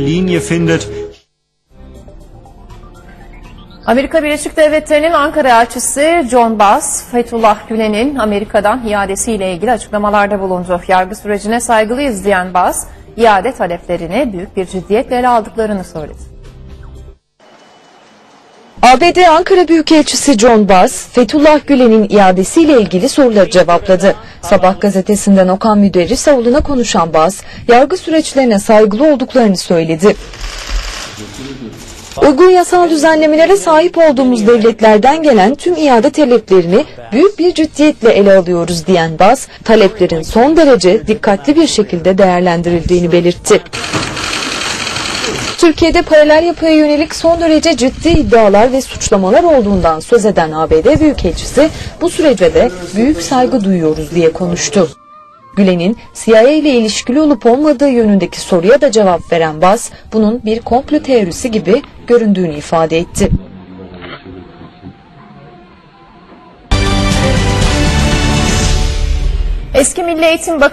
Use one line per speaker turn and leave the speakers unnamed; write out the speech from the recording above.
Linie findet.
Amerika Birleşik Devletleri'nin Ankara elçisi John Bass, Fethullah Gülen'in Amerika'dan iadesiyle ilgili açıklamalarda bulundu. Yargı sürecine saygılıyız diyen Bass, iade taleplerini büyük bir ciddiyetle aldıklarını söyledi.
ABD Ankara Büyükelçisi John Bass, Fethullah Gülen'in iadesiyle ilgili soruları cevapladı. Sabah gazetesinden Okan Müderrisoğlu'na konuşan Bass, yargı süreçlerine saygılı olduklarını söyledi. Uygun yasal düzenlemelere sahip olduğumuz devletlerden gelen tüm iade taleplerini büyük bir ciddiyetle ele alıyoruz diyen Bass, taleplerin son derece dikkatli bir şekilde değerlendirildiğini belirtti. Türkiye'de paralel yapıya yönelik son derece ciddi iddialar ve suçlamalar olduğundan söz eden ABD Büyükelçisi bu sürece de büyük saygı duyuyoruz diye konuştu. Gülen'in CIA ile ilişkili olup olmadığı yönündeki soruya da cevap veren Bas, bunun bir komplo teorisi gibi göründüğünü ifade etti.
Eski Milli Eğitim Bakanı